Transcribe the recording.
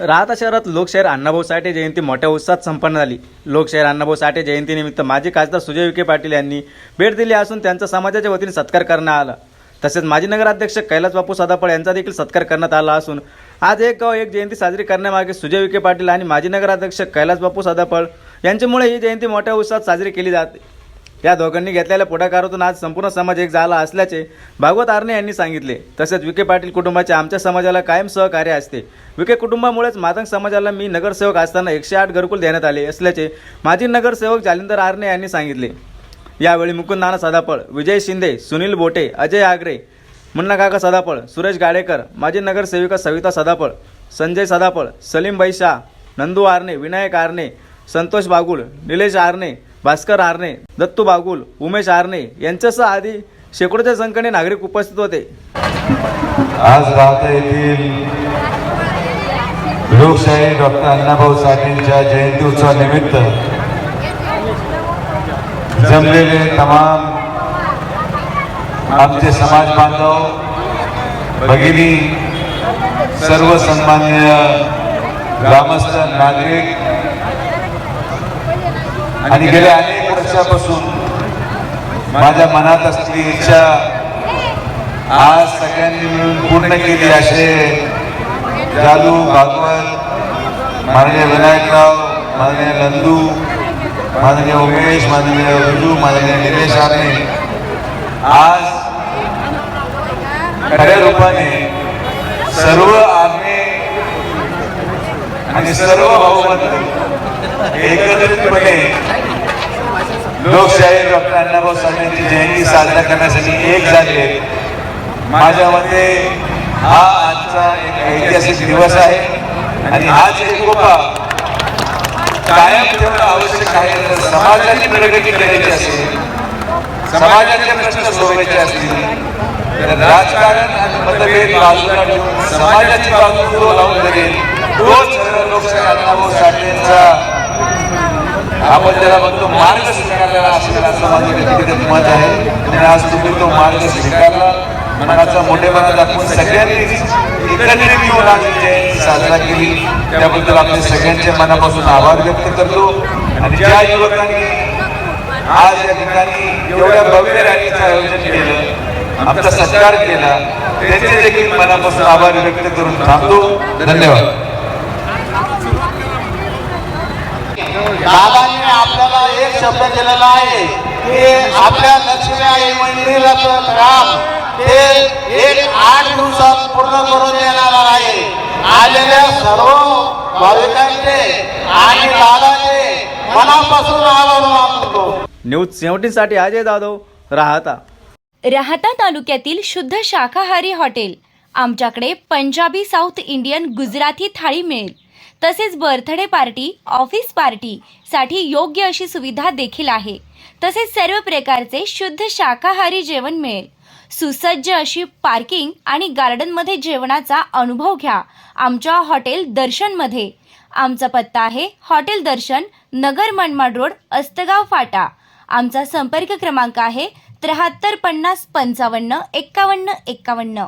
राहता शहरात लोकशाहीर अण्णाभाऊ साठे जयंती मोठ्या उत्साहात संपन्न झाली. लोकशाहीर अण्णाभाऊ साठे जयंतीनिमित्त माजी खासदार सुजय विखे पाटील यांनी भेट दिली असून त्यांचा समाजाच्या वतीने सत्कार करण्यात आला. तसेच माजी नगराध्यक्ष कैलास बापू सदापळ यांचा देखील सत्कार करण्यात आला असून आज एक गाव एक जयंती साजरी करण्यामागे सुजय विखे पाटील आणि माजी नगराध्यक्ष कैलास बापू सदापळ यांच्यामुळे ही जयंती मोठ्या उत्साहात साजरी केली जाते. या दोघांनी घेतलेल्या पुढाकारातून आज संपूर्ण समाज एक झाला असल्याचे भागवत आरणे यांनी सांगितले. तसेच विखे पाटील कुटुंबाचे आमच्या समाजाला कायम सहकार्य असते. विखे कुटुंबामुळेच मातंग समाजाला मी नगरसेवक असताना एकशे आठ घरकुल देण्यात आले असल्याचे माजी नगरसेवक जालिंदर आरणे यांनी सांगितले. यावेळी मुकुंद नाना सदापळ विजय शिंदे सुनील बोटे अजय आगरे मुन्ना काका सुरेश गाडेकर माजी नगरसेविका सविता सदापळ संजय सदापळ सलीमबाई शाह नंदू आरणे विनायक आरणे संतोष बागुल निलेश आरणे भास्कर आरणे दत्तू बागुल उमेश आरणे यांच्यासह आधी शेकडोच्या संख्येने नागरिक उपस्थित होते. आज राहता येथील लोकशाही डॉक्टर अण्णाभाऊ साठेंच्या जयंती उत्सवानिमित्त जमलेले तमाम आमचे समाज बांधव भगिनी सर्व सन्मान्य ग्रामस्थ नागरिक आणि गेल्या अनेक वर्षापासून माझ्या मनात असलेली इच्छा आज सगळ्यांनी मिळून पूर्ण केली असे. जालू भागवत माननीय विनायकराव माननीय नंदू माननीय उमेश माननीय विजू माननीय निलेश आर्ने आज खऱ्या रूपाने सर्व आर्ने आणि सर्व भाऊबंद एकत्रितपणे लोकशाही डॉक्टर अण्णाभाऊ साठेंची जयंती साजरा करण्यासाठी एक झाले माझ्या मते हा आजचा एक ऐतिहासिक दिवस आहे आणि आज एकोपा कायम ठेवणं आवश्यक आहे तर समाजाची प्रगती करायची असेल समाजाचे प्रश्न सोडवायचे असतील तर राजकारण आणि मतभेद बाजूला ठेवून समाजाची बाजू लावून धरेल. तोच लोकशाही अण्णाभाऊ साठेंचा आपण त्याला बघतो मार्ग स्वीकारलेला असेल असं माझं व्यक्तिगत मत आहे. आणि आज तुम्ही तो मार्ग स्वीकारला. मनाचा मोठेपणा दाखवून सगळ्यांनी एकत्रित येऊन आज जयंती साजरा केली. त्याबद्दल आपले सगळ्यांच्या मनापासून आभार व्यक्त करतो. आणि ज्या युवकांनी आज या ठिकाणी एवढ्या भव्य रॅलीचं आयोजन केलं आमचा सत्कार केला त्याचे देखील मनापासून आभार व्यक्त करून थांबतो. धन्यवाद. आपल्याला एक शब्द दिलेला आहे की आपल्या लक्ष्मी आई मंदिराचं काम ते एक आठ दिवसात पूर्ण करून देणार आहे. आलेल्या सर्व भाविकांचे आणि दादाचे मनापासून आभार मानतो. न्यूज सेव्हन्टीनसाठी अजय जाधव राहता. राहता तालुक्यातील शुद्ध शाकाहारी हॉटेल. आमच्याकडे पंजाबी साऊथ इंडियन गुजराती थाळी मिळेल. तसेच बर्थडे पार्टी ऑफिस पार्टी साठी योग्य अशी सुविधा देखील आहे. तसेच सर्व प्रकारचे शुद्ध शाकाहारी जेवण मिळेल. सुसज्ज अशी पार्किंग आणि गार्डनमध्ये जेवणाचा अनुभव घ्या. आमच्या हॉटेल दर्शनमध्ये आमचा पत्ता आहे हॉटेल दर्शन नगर मनमाड रोड अस्तगाव फाटा. आमचा संपर्क क्रमांक आहे त्र्याहत्तर पन्नास पंचावन्न एक्कावन्न एक्कावन्न.